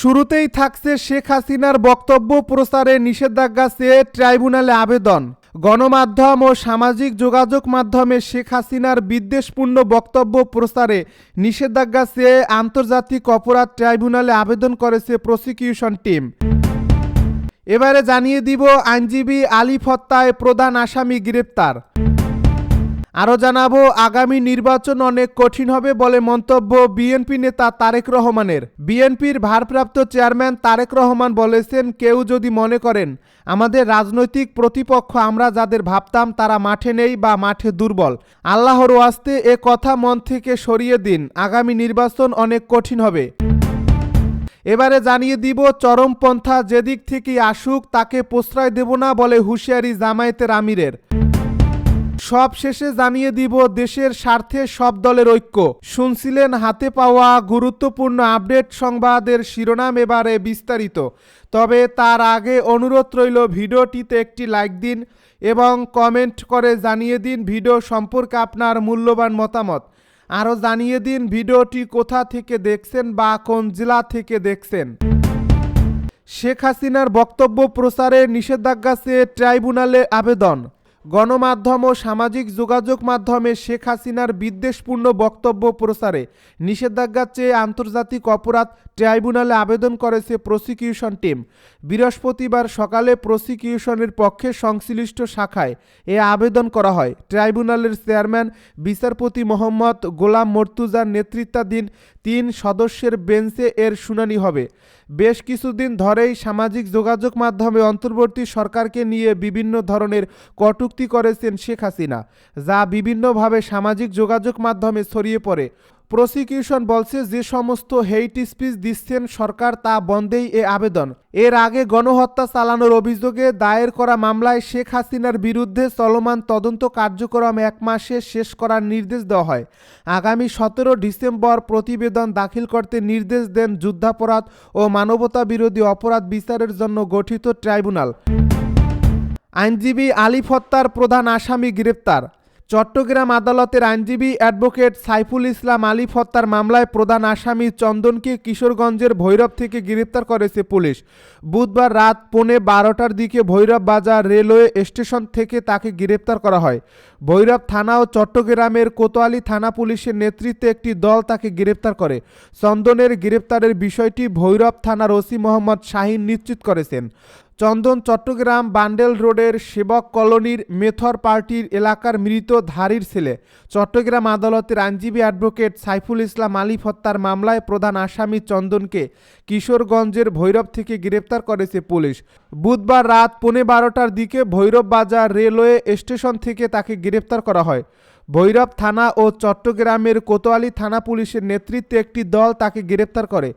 শুরুতেই থাকছে শেখ হাসিনার বক্তব্য প্রচারে নিষেধাজ্ঞা চেয়ে ট্রাইব্যুনালে আবেদন। গণমাধ্যম ও সামাজিক যোগাযোগ মাধ্যমে শেখ হাসিনার বিদ্বেষপূর্ণ বক্তব্য প্রচারে নিষেধাজ্ঞা চেয়ে আন্তর্জাতিক অপরাধ ট্রাইব্যুনালে আবেদন করেছে প্রসিকিউশন টিম। এবারে জানিয়ে দিব আইনজীবী আলিফ হত্যায় প্রধান আসামি গ্রেপ্তার। আরও জানাব, আগামী নির্বাচন অনেক কঠিন হবে বলে মন্তব্য বিএনপি নেতা তারেক রহমানের। বিএনপির ভারপ্রাপ্ত চেয়ারম্যান তারেক রহমান বলেছেন, কেউ যদি মনে করেন, আমাদের রাজনৈতিক প্রতিপক্ষ, আমরা যাদের ভাবতাম তারা মাঠে নেই বা মাঠে দুর্বল। আল্লাহর ওয়াস্তে এ কথা মন থেকে সরিয়ে দিন, আগামী নির্বাচন অনেক কঠিন হবে। এবারে জানিয়ে দিব, চরমপন্থা যেদিক থেকেই আসুক, তাকে প্রশ্রয় দেব না বলে হুঁশিয়ারি জামায়াতের আমিরের। সব শেষে জানিয়ে দিব, দেশের স্বার্থে সব দলের ঐক্য। শুনছিলেন হাতে পাওয়া গুরুত্বপূর্ণ আপডেট সংবাদের শিরোনাম এবারে বিস্তারিত। তবে তার আগে অনুরোধ রইল, ভিডিওটিতে একটি লাইক দিন এবং কমেন্ট করে জানিয়ে দিন ভিডিও সম্পর্কে আপনার মূল্যবান মতামত। আরও জানিয়ে দিন ভিডিওটি কোথা থেকে দেখছেন বা কোন জেলা থেকে দেখছেন। শেখ হাসিনার বক্তব্য প্রচারে নিষেধাজ্ঞা চেয়ে ট্রাইব্যুনালে আবেদন। গণমাধ্যম ও সামাজিক যোগাযোগ মাধ্যমে শেখ হাসিনার বিদ্বেষপূর্ণ বক্তব্য প্রচারে নিষেধাজ্ঞা চেয়ে আন্তর্জাতিক অপরাধ ট্রাইব্যুনালে আবেদন করেছে প্রসিকিউশন টিম। বৃহস্পতিবার সকালে প্রসিকিউশনের পক্ষে সংশ্লিষ্ট শাখায় এ আবেদন করা হয়। ট্রাইব্যুনালের চেয়ারম্যান, বিচারপতি মোহাম্মদ গোলাম মর্তুজার নেতৃত্বাধীন তিন সদস্যের বেঞ্চে এর শুনানি হবে। বেশ কিছুদিন ধরেই সামাজিক যোগাযোগ মাধ্যমে অন্তর্বর্তী সরকারকে নিয়ে বিভিন্ন ধরনের কটুক্তি করেছেন শেখ হাসিনা, যা বিভিন্নভাবে সামাজিক যোগাযোগ মাধ্যমে ছড়িয়ে পড়ে। প্রসিকিউশন বলছে যে সমস্ত হেইট স্পিচ দিচ্ছেন সরকার তা বন্ধেই এ আবেদন। এর আগে গণহত্যা চালানোর অভিযোগে দায়ের করা মামলায় শেখ হাসিনার বিরুদ্ধে চলমান তদন্ত কার্যক্রম এক মাসে শেষ করার নির্দেশ দেওয়া হয়। আগামী সতেরো ডিসেম্বর প্রতিবেদন দাখিল করতে নির্দেশ দেন যুদ্ধাপরাধ ও মানবতা বিরোধী অপরাধ বিচারের জন্য গঠিত ট্রাইব্যুনাল। আইনজীবী আলিফ হত্যার প্রধান আসামি গ্রেপ্তার। চট্টগ্রাম আদালতের আইনজীবী অ্যাডভোকেট সাইফুল ইসলাম আলিফ হত্যার মামলায় প্রধান আসামি চন্দনকে কিশোরগঞ্জের ভৈরব থেকে গ্রেপ্তার করেছে পুলিশ। বুধবার রাত পৌনে বারোটার দিকে ভৈরব বাজার রেলওয়ে স্টেশন থেকে তাকে গ্রেপ্তার করা হয়। ভৈরব থানা ও চট্টগ্রামের কোতোয়ালি থানা পুলিশের নেতৃত্বে একটি দল তাকে গ্রেপ্তার করে। চন্দনের গ্রেপ্তারের বিষয়টি ভৈরব থানার ওসি মোহাম্মদ শাহিন নিশ্চিত করেছেন। চন্দন চট্টগ্রাম বান্ডেল রোডের সেবক কলোনির মেথর পার্টির এলাকার মৃত ধারীর ছেলে। চট্টগ্রাম আদালতের আইনজীবী অ্যাডভোকেট সাইফুল ইসলাম আলিফ হত্যার মামলায় প্রধান আসামি চন্দনকে কিশোরগঞ্জের ভৈরব থেকে গ্রেপ্তার করেছে পুলিশ। বুধবার রাত পৌনে বারোটার দিকে ভৈরব বাজার রেলওয়ে স্টেশন থেকে তাকে গ্রেপ্তার করা হয়। ভৈরব থানা ও চট্টগ্রামের কোতোয়ালি থানা পুলিশের নেতৃত্বে একটি দল তাকে গ্রেপ্তার করে।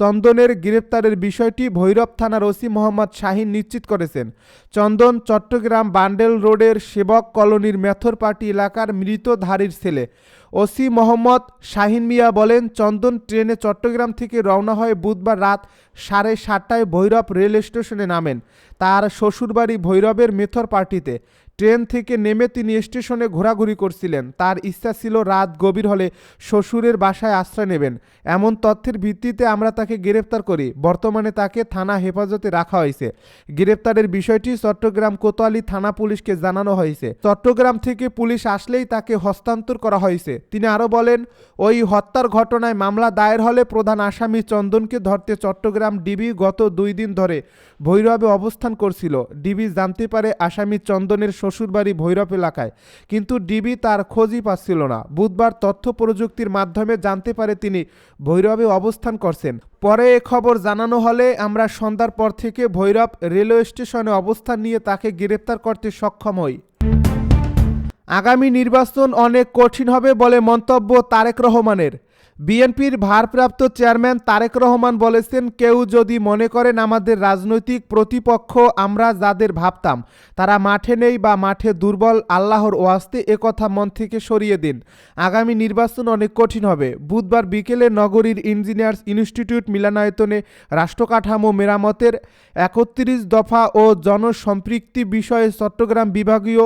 চন্দনের গ্রেপ্তারের বিষয়টি ভৈরব থানার ওসি মোহাম্মদ শাহিন নিশ্চিত করেছেন। চন্দন চট্টগ্রাম বান্ডেল রোডের সেবক কলোনির মেথর পার্টি এলাকার মৃতধারীর ছেলে। ওসি মোহাম্মদ শাহিন মিয়া বলেন, চন্দন ট্রেনে চট্টগ্রাম থেকে রওনা হয়ে বুধবার রাত সাড়ে সাতটায় ভৈরব রেল স্টেশনে নামেন। তার শ্বশুরবাড়ি ভৈরবের মেথর পার্টিতে ট্রেন থেকে নেমে তিনি স্টেশনে ঘোরাঘুরি করছিলেন। তার ইচ্ছা ছিল রাত গভীর হলে শ্বশুরের বাসায় আশ্রয় নেবেন। এমন তথ্যের ভিত্তিতে আমরা তাকে গ্রেপ্তার করি। বর্তমানে তাকে থানা হেফাজতে রাখা হয়েছে। গ্রেপ্তারের বিষয়টি চট্টগ্রাম কোতোয়ালি থানা পুলিশকে জানানো হয়েছে। চট্টগ্রাম থেকে পুলিশ আসলেই তাকে হস্তান্তর করা হয়েছে। তিনি আরও বলেন, ওই হত্যার ঘটনায় মামলা দায়ের হলে প্রধান আসামি চন্দনকে ধরতে চট্টগ্রাম ডিবি গত দুই দিন ধরে ভৈরবে অবস্থান করছিল। ডিবি জানতে পারে আসামি চন্দনের শ্বশুরবাড়ি ভৈরব এলাকায়। কিন্তু ডিবি তার খোঁজই পাচ্ছিল না। বুধবার তথ্য প্রযুক্তির মাধ্যমে জানতে পারে তিনি ভৈরবে অবস্থান করছেন। পরে এ খবর জানানো হলে আমরা সন্ধ্যার পর থেকে ভৈরব রেলওয়ে স্টেশনে অবস্থান নিয়ে তাকে গ্রেপ্তার করতে সক্ষম হই। আগামী নির্বাচন অনেক কঠিন হবে বলে মন্তব্য তারেক রহমানের। বিএনপির ভারপ্রাপ্ত চেয়ারম্যান তারেক রহমান বলেছেন, কেউ যদি মনে করেন আমাদের রাজনৈতিক প্রতিপক্ষ, আমরা যাদের ভাবতাম, তারা মাঠে নেই বা মাঠে দুর্বল, আল্লাহর ওয়াস্তে একথা মন থেকে সরিয়ে দিন। আগামী নির্বাচন অনেক কঠিন হবে। বুধবার বিকেলে নগরীর ইঞ্জিনিয়ার্স ইনস্টিটিউট মিলনায়তনে রাষ্ট্রকাঠামো মেরামতের একত্রিশ দফা ও জনসম্পৃক্তি বিষয়ে চট্টগ্রাম বিভাগীয়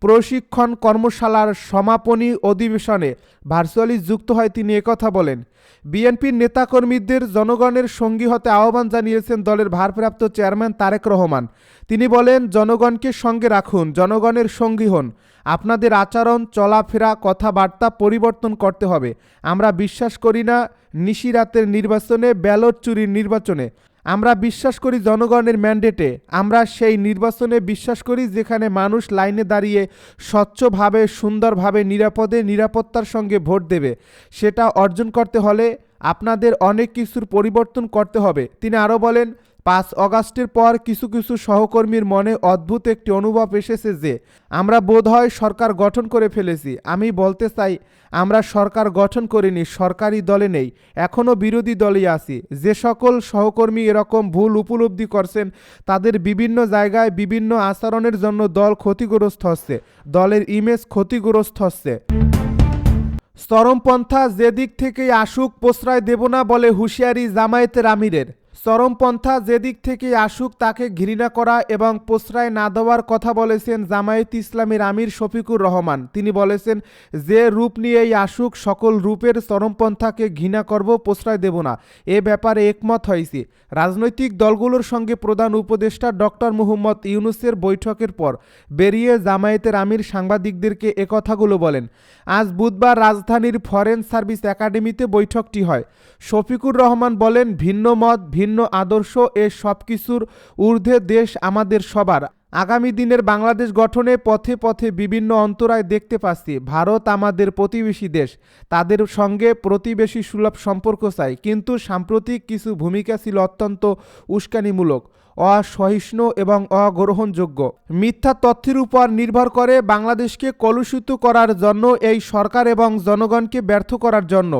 প্রশিক্ষণ কর্মশালার সমাপনী অধিবেশনে ভার্চুয়ালি যুক্ত হয় তিনি একথা বলেন, বিএনপির নেতাকর্মীদের জনগণের সঙ্গী হতে আহ্বান জানিয়েছেন দলের ভারপ্রাপ্ত চেয়ারম্যান তারেক রহমান। তিনি বলেন, জনগণকে সঙ্গে রাখুন, জনগণের সঙ্গী হন। আপনাদের আচরণ, চলাফেরা, কথাবার্তা পরিবর্তন করতে হবে। আমরা বিশ্বাস করি না নিশিরাতের নির্বাচনে, ব্যালট চুরির নির্বাচনে। আমরা বিশ্বাস করি জনগণের ম্যান্ডেটে আমরা সেই নির্বাচনে বিশ্বাস করি যেখানে মানুষ লাইনে দাঁড়িয়ে স্বচ্ছভাবে, সুন্দরভাবে, নিরাপদে, নিরাপত্তার সঙ্গে ভোট দেবে। সেটা অর্জন করতে হলে আপনাদের অনেক কিছুর পরিবর্তন করতে হবে। তিনি আরও বলেন পাঁচ অগাস্টের পর কিছু কিছু সহকর্মীর মনে অদ্ভুত একটি অনুভব এসেছে যে, আমরা বোধহয় সরকার গঠন করে ফেলেছি। আমি বলতে চাই, আমরা সরকার গঠন করিনি, সরকারি দলে নেই, এখনও বিরোধী দলেই আছি। যে সকল সহকর্মী এরকম ভুল উপলব্ধি করছেন, তাদের বিভিন্ন জায়গায় বিভিন্ন আচরণের জন্য দল ক্ষতিগ্রস্ত হচ্ছে, দলের ইমেজ ক্ষতিগ্রস্ত হচ্ছে। চরমপন্থা যে দিক থেকেই আসুক, প্রশ্রয় দেব না বলে হুঁশিয়ারি জামায়াতের আমিরের। চরমপন্থা যেদিক থেকে আসুক তাকে ঘৃণা করা এবং প্রশ্রয় না দেওয়ার কথা বলেছেন জামায়াত ইসলামের আমির শফিকুর রহমান। তিনি বলেছেন, যে রূপ নিয়েই আসুক, সকল রূপের চরমপন্থাকে ঘৃণা করব, প্রশ্রয় দেব না। এ ব্যাপারে একমত হয়েছে। রাজনৈতিক দলগুলোর সঙ্গে প্রধান উপদেষ্টা ডক্টর মুহম্মদ ইউনুসের বৈঠকের পর বেরিয়ে জামায়াতের আমির সাংবাদিকদেরকে একথাগুলো বলেন, আজ বুধবার রাজধানীর ফরেন সার্ভিস একাডেমিতে বৈঠকটি হয়। শফিকুর রহমান বলেন, ভিন্ন মত, ভিন্ন আদর্শ এ সব কিছুর ঊর্ধ্বে দেশ আমাদের সবার। আগামী দিনের বাংলাদেশ গঠনে পথে পথে বিভিন্ন অন্তরায় দেখতে পাচ্ছি। ভারত আমাদের প্রতিবেশী দেশ। তাদের সঙ্গে প্রতিবেশী সুলভ সম্পর্ক চাই। কিন্তু সাম্প্রতিক কিছু ভূমিকা ছিল অত্যন্ত উস্কানিমূলক। অসহিষ্ণু এবং অগ্রহণযোগ্য। মিথ্যা তথ্যের উপর নির্ভর করে বাংলাদেশকে কলুষিত করার জন্য, এই সরকার এবং জনগণকে ব্যর্থ করার জন্য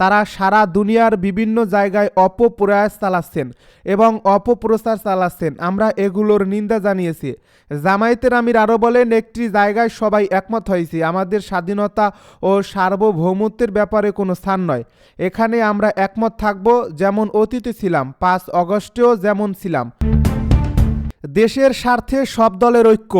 তারা সারা দুনিয়ার বিভিন্ন জায়গায় অপপ্রয়াস চালাচ্ছেন এবং অপপ্রচার চালাচ্ছেন। আমরা এগুলোর নিন্দা জানিয়েছি। জামায়াতের আমির আরও বলেন, একটি জায়গায় সবাই একমত হয়েছি। আমাদের স্বাধীনতা ও সার্বভৌমত্বের ব্যাপারে কোনো স্থান নয়। এখানে আমরা একমত থাকব যেমন অতীতে ছিলাম, পাঁচ অগস্টেও যেমন ছিলাম। দেশের স্বার্থে সব দলের ঐক্য।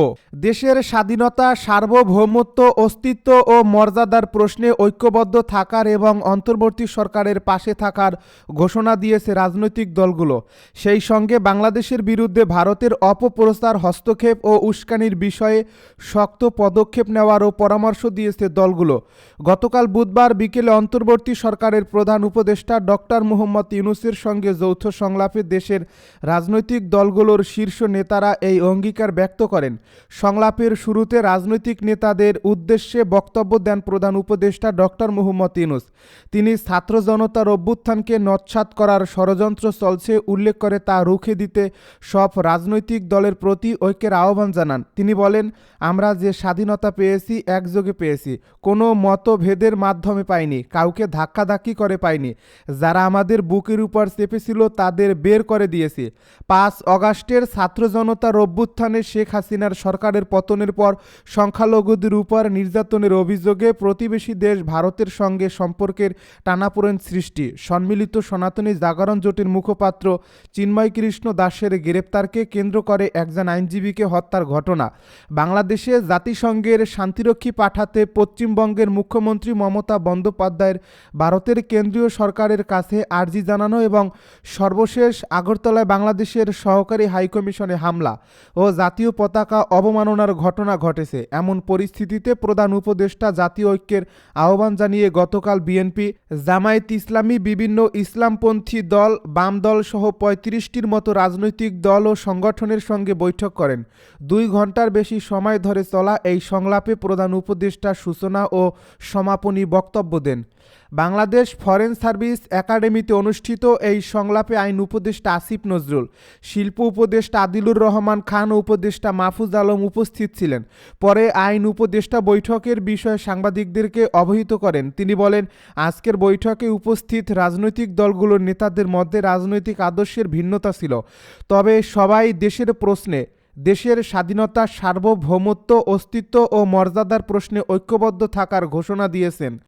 দেশের স্বাধীনতা, সার্বভৌমত্ব, অস্তিত্ব ও মর্যাদার প্রশ্নে ঐক্যবদ্ধ থাকার এবং অন্তর্বর্তী সরকারের পাশে থাকার ঘোষণা দিয়েছে রাজনৈতিক দলগুলো। সেই সঙ্গে বাংলাদেশের বিরুদ্ধে ভারতের অপপ্রস্তার হস্তক্ষেপ ও উস্কানির বিষয়ে শক্ত পদক্ষেপ নেওয়ারও পরামর্শ দিয়েছে দলগুলো। গতকাল বুধবার বিকেলে অন্তর্বর্তী সরকারের প্রধান উপদেষ্টা ডক্টর মোহাম্মদ ইউনুসের সঙ্গে যৌথ সংলাপে দেশের রাজনৈতিক দলগুলোর শীর্ষ নেতারা এই অঙ্গীকার ব্যক্ত করেন। সংলাপের শুরুতে রাজনৈতিক নেতাদের উদ্দেশ্যে বক্তব্য দেন প্রধান উপদেষ্টা ডক্টর মোহাম্মদ ইউনুস। তিনি ছাত্র জনতার অভ্যুত্থানকে নৎসাত করার ষড়যন্ত্র চলছে উল্লেখ করে তা রুখে দিতে সব রাজনৈতিক দলের প্রতি ঐক্যের আহ্বান জানান। তিনি বলেন, আমরা যে স্বাধীনতা পেয়েছি, একযোগে পেয়েছি। কোনো মতভেদের মাধ্যমে পাইনি, কাউকে ধাক্কাধাক্কি করে পাইনি। যারা আমাদের বুকের উপর চেপেছিল, তাদের বের করে দিয়েছি। পাঁচ অগাস্টের ছাত্র জনতার অভ্যুত্থানে শেখ হাসিনার সরকারের পতনের পর সংখ্যালঘুদের উপর নির্যাতনের অভিযোগে প্রতিবেশী দেশ ভারতের সঙ্গে সম্পর্কের টানাপোড়েন সৃষ্টি। সম্মিলিত সনাতনী জাগরণ জোটের মুখপাত্র চিন্ময় কৃষ্ণ দাসের গ্রেপ্তারকে কেন্দ্র করে একজন আইনজীবীকে হত্যার ঘটনা। বাংলাদেশে জাতিসংঘের শান্তিরক্ষী পাঠাতে পশ্চিমবঙ্গের মুখ্যমন্ত্রী মমতা বন্দ্যোপাধ্যায়ের ভারতের কেন্দ্রীয় সরকারের কাছে আর্জি জানানো এবং সর্বশেষ আগরতলায় বাংলাদেশের সহকারী হাইকমিশনে হামলা ও জাতীয় পতাকা অবমাননার ঘটনা ঘটেছে। এমন পরিস্থিতিতে প্রধান উপদেষ্টা জাতীয় ঐক্যের আহ্বান জানিয়ে গতকাল বিএনপি, জামায়াত ইসলামী, বিভিন্ন ইসলামপন্থী দল, বাম দল সহ পঁয়ত্রিশটির মতো রাজনৈতিক দল ও সংগঠনের সঙ্গে বৈঠক করেন। দুই ঘণ্টার বেশি সময় ধরে চলা এই সংলাপে প্রধান উপদেষ্টা সূচনা ও সমাপনী বক্তব্য দেন। বাংলাদেশ ফরেন সার্ভিস একাডেমিতে অনুষ্ঠিত এই সংলাপে আইন উপদেষ্টা আসিফ নজরুল, শিল্প উপদেষ্টা আদিলুর রহমান খান ও উপদেষ্টা মাহফুজ আলম উপস্থিত ছিলেন। পরে আইন উপদেষ্টা বৈঠকের বিষয়ে সাংবাদিকদেরকে অবহিত করেন। তিনি বলেন, আজকের বৈঠকে উপস্থিত রাজনৈতিক দলগুলোর নেতাদের মধ্যে রাজনৈতিক আদর্শের ভিন্নতা ছিল। তবে সবাই দেশের প্রশ্নে, দেশের স্বাধীনতা সার্বভৌমত্ব, অস্তিত্ব ও মর্যাদার প্রশ্নে ঐক্যবদ্ধ থাকার ঘোষণা দিয়েছেন।